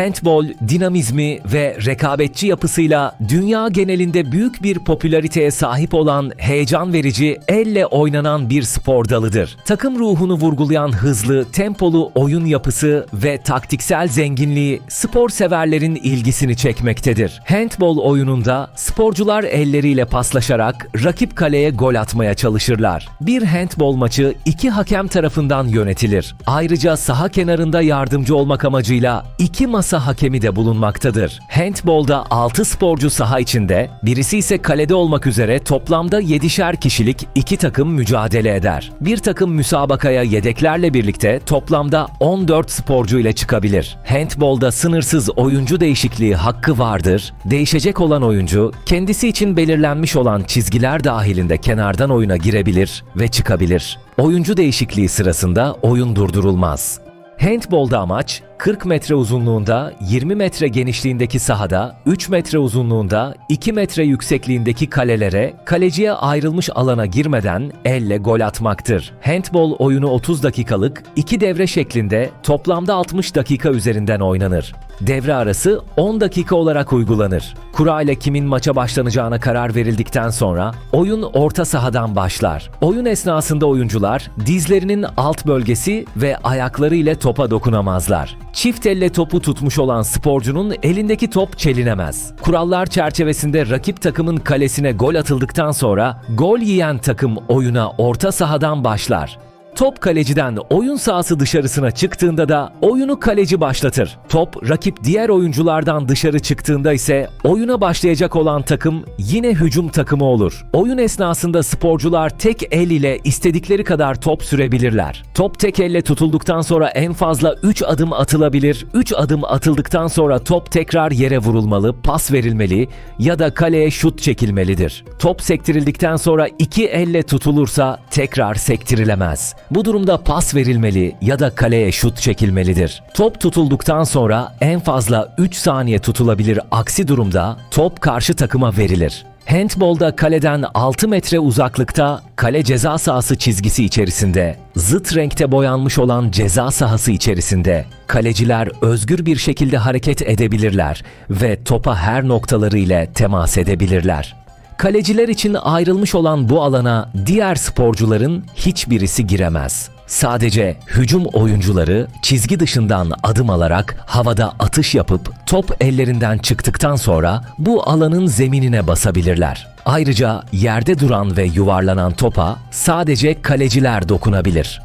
Handball, dinamizmi ve rekabetçi yapısıyla dünya genelinde büyük bir popülariteye sahip olan heyecan verici, elle oynanan bir spor dalıdır. Takım ruhunu vurgulayan hızlı, tempolu oyun yapısı ve taktiksel zenginliği spor severlerin ilgisini çekmektedir. Handball oyununda sporcular elleriyle paslaşarak rakip kaleye gol atmaya çalışırlar. Bir handball maçı iki hakem tarafından yönetilir. Ayrıca saha kenarında yardımcı olmak amacıyla iki masa hakemi de bulunmaktadır. Handball'da 6 sporcu saha içinde, birisi ise kalede olmak üzere toplamda 7'şer kişilik iki takım mücadele eder. Bir takım müsabakaya yedeklerle birlikte toplamda 14 sporcu ile çıkabilir. Handball'da sınırsız oyuncu değişikliği hakkı vardır. Değişecek olan oyuncu kendisi için belirlenmiş olan çizgiler dahilinde kenardan oyuna girebilir ve çıkabilir. Oyuncu değişikliği sırasında oyun durdurulmaz. Handball'da amaç 40 metre uzunluğunda, 20 metre genişliğindeki sahada, 3 metre uzunluğunda, 2 metre yüksekliğindeki kalelere, kaleciye ayrılmış alana girmeden elle gol atmaktır. Handball oyunu 30 dakikalık, 2 devre şeklinde toplamda 60 dakika üzerinden oynanır. Devre arası 10 dakika olarak uygulanır. Kura ile kimin maça başlanacağına karar verildikten sonra oyun orta sahadan başlar. Oyun esnasında oyuncular dizlerinin alt bölgesi ve ayakları ile topa dokunamazlar. Çift elle topu tutmuş olan sporcunun elindeki top çelinemez. Kurallar çerçevesinde rakip takımın kalesine gol atıldıktan sonra gol yiyen takım oyuna orta sahadan başlar. Top kaleciden oyun sahası dışarısına çıktığında da oyunu kaleci başlatır. Top rakip diğer oyunculardan dışarı çıktığında ise oyuna başlayacak olan takım yine hücum takımı olur. Oyun esnasında sporcular tek el ile istedikleri kadar top sürebilirler. Top tek elle tutulduktan sonra en fazla 3 adım atılabilir. 3 adım atıldıktan sonra top tekrar yere vurulmalı, pas verilmeli ya da kaleye şut çekilmelidir. Top sektirildikten sonra iki elle tutulursa tekrar sektirilemez. Bu durumda pas verilmeli ya da kaleye şut çekilmelidir. Top tutulduktan sonra en fazla 3 saniye tutulabilir. Aksi durumda top karşı takıma verilir. Handball'da kaleden 6 metre uzaklıkta kale ceza sahası çizgisi içerisinde, zıt renkte boyanmış olan ceza sahası içerisinde kaleciler özgür bir şekilde hareket edebilirler ve topa her noktaları ile temas edebilirler. Kaleciler için ayrılmış olan bu alana diğer sporcuların hiçbirisi giremez. Sadece hücum oyuncuları çizgi dışından adım alarak havada atış yapıp top ellerinden çıktıktan sonra bu alanın zeminine basabilirler. Ayrıca yerde duran ve yuvarlanan topa sadece kaleciler dokunabilir.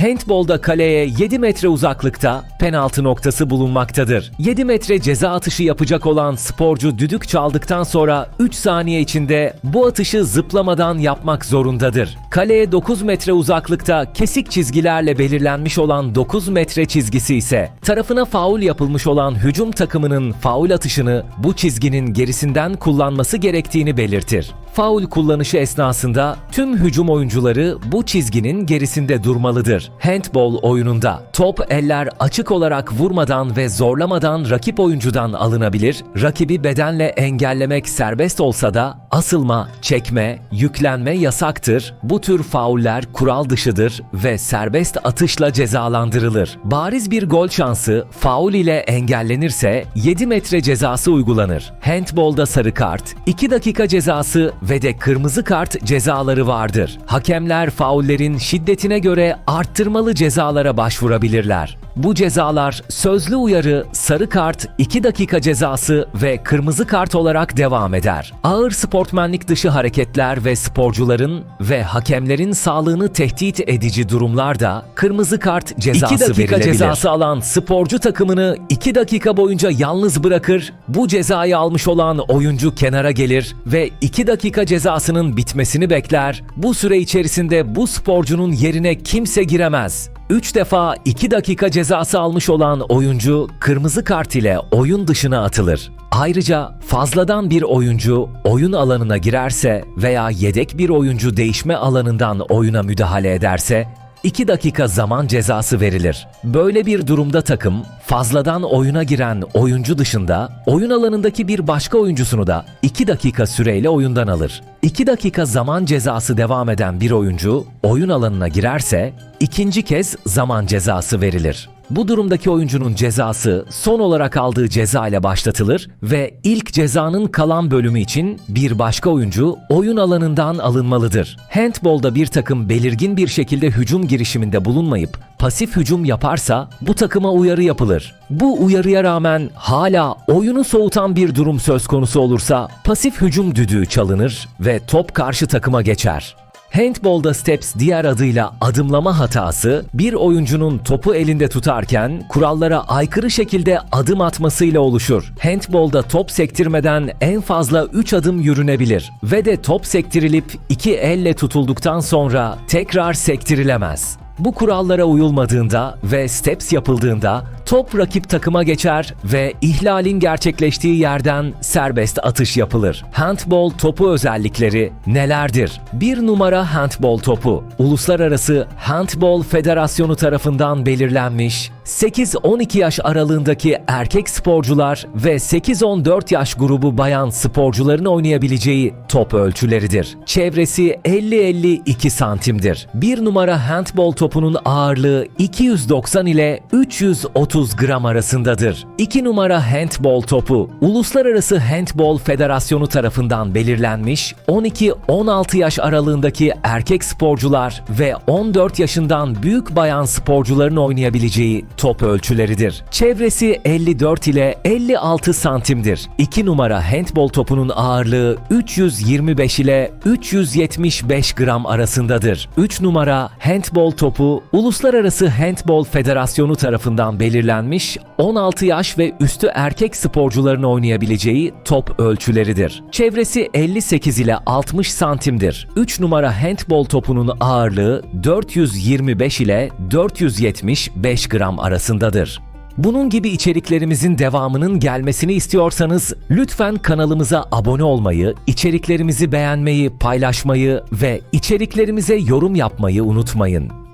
Handball'da kaleye 7 metre uzaklıkta penaltı noktası bulunmaktadır. 7 metre ceza atışı yapacak olan sporcu düdük çaldıktan sonra 3 saniye içinde bu atışı zıplamadan yapmak zorundadır. Kaleye 9 metre uzaklıkta kesik çizgilerle belirlenmiş olan 9 metre çizgisi ise tarafına faul yapılmış olan hücum takımının faul atışını bu çizginin gerisinden kullanması gerektiğini belirtir. Faul kullanışı esnasında tüm hücum oyuncuları bu çizginin gerisinde durmalıdır. Handball oyununda top eller açık olarak vurmadan ve zorlamadan rakip oyuncudan alınabilir, rakibi bedenle engellemek serbest olsa da asılma, çekme, yüklenme yasaktır. Bu tür fauller kural dışıdır ve serbest atışla cezalandırılır. Bariz bir gol şansı faul ile engellenirse 7 metre cezası uygulanır. Handball'da sarı kart, 2 dakika cezası ve de kırmızı kart cezaları vardır. Hakemler faullerin şiddetine göre arttırmalı cezalara başvurabilirler. Bu cezalar sözlü uyarı, sarı kart, 2 dakika cezası ve kırmızı kart olarak devam eder. Ağır sportmenlik dışı hareketler ve sporcuların ve hakemlerin sağlığını tehdit edici durumlarda kırmızı kart cezası 2 dakika verilebilir. cezası alan sporcu takımını 2 dakika boyunca yalnız bırakır. Bu cezayı almış olan oyuncu kenara gelir ve 2 dakika cezasının bitmesini bekler. Bu süre içerisinde bu sporcunun yerine kimse giremez. 3 defa 2 dakika cezası almış olan oyuncu kırmızı kart ile oyun dışına atılır. Ayrıca fazladan bir oyuncu oyun alanına girerse veya yedek bir oyuncu değişme alanından oyuna müdahale ederse 2 dakika zaman cezası verilir. Böyle bir durumda takım fazladan oyuna giren oyuncu dışında oyun alanındaki bir başka oyuncusunu da 2 dakika süreyle oyundan alır. 2 dakika zaman cezası devam eden bir oyuncu oyun alanına girerse ikinci kez zaman cezası verilir. Bu durumdaki oyuncunun cezası son olarak aldığı ceza ile başlatılır ve ilk cezanın kalan bölümü için bir başka oyuncu oyun alanından alınmalıdır. Handbolda bir takım belirgin bir şekilde hücum girişiminde bulunmayıp pasif hücum yaparsa bu takıma uyarı yapılır. Bu uyarıya rağmen hala oyunu soğutan bir durum söz konusu olursa pasif hücum düdüğü çalınır ve top karşı takıma geçer. Handball'da steps diğer adıyla adımlama hatası, bir oyuncunun topu elinde tutarken kurallara aykırı şekilde adım atmasıyla oluşur. Handball'da top sektirmeden en fazla 3 adım yürünebilir ve de top sektirilip iki elle tutulduktan sonra tekrar sektirilemez. Bu kurallara uyulmadığında ve steps yapıldığında top rakip takıma geçer ve ihlalin gerçekleştiği yerden serbest atış yapılır. Handball topu özellikleri nelerdir? Bir numara handball topu. Uluslararası Handball Federasyonu tarafından belirlenmiş 8-12 yaş aralığındaki erkek sporcular ve 8-14 yaş grubu bayan sporcuların oynayabileceği top ölçüleridir. Çevresi 50-52 santimdir. Bir numara handball topunun ağırlığı 290 ile 330 gram arasındadır. 2 numara handball topu Uluslararası Handball Federasyonu tarafından belirlenmiş 12-16 yaş aralığındaki erkek sporcular ve 14 yaşından büyük bayan sporcuların oynayabileceği top ölçüleridir. Çevresi 54 ile 56 santimdir. 2 numara handball topunun ağırlığı 325 ile 375 gram arasındadır. 3 numara handball topu Uluslararası Handball Federasyonu tarafından belirlenmiş 16 yaş ve üstü erkek sporcuların oynayabileceği top ölçüleridir. Çevresi 58 ile 60 santimdir. 3 numara handball topunun ağırlığı 425 ile 475 gram arasındadır. Bunun gibi içeriklerimizin devamının gelmesini istiyorsanız lütfen kanalımıza abone olmayı, içeriklerimizi beğenmeyi, paylaşmayı ve içeriklerimize yorum yapmayı unutmayın.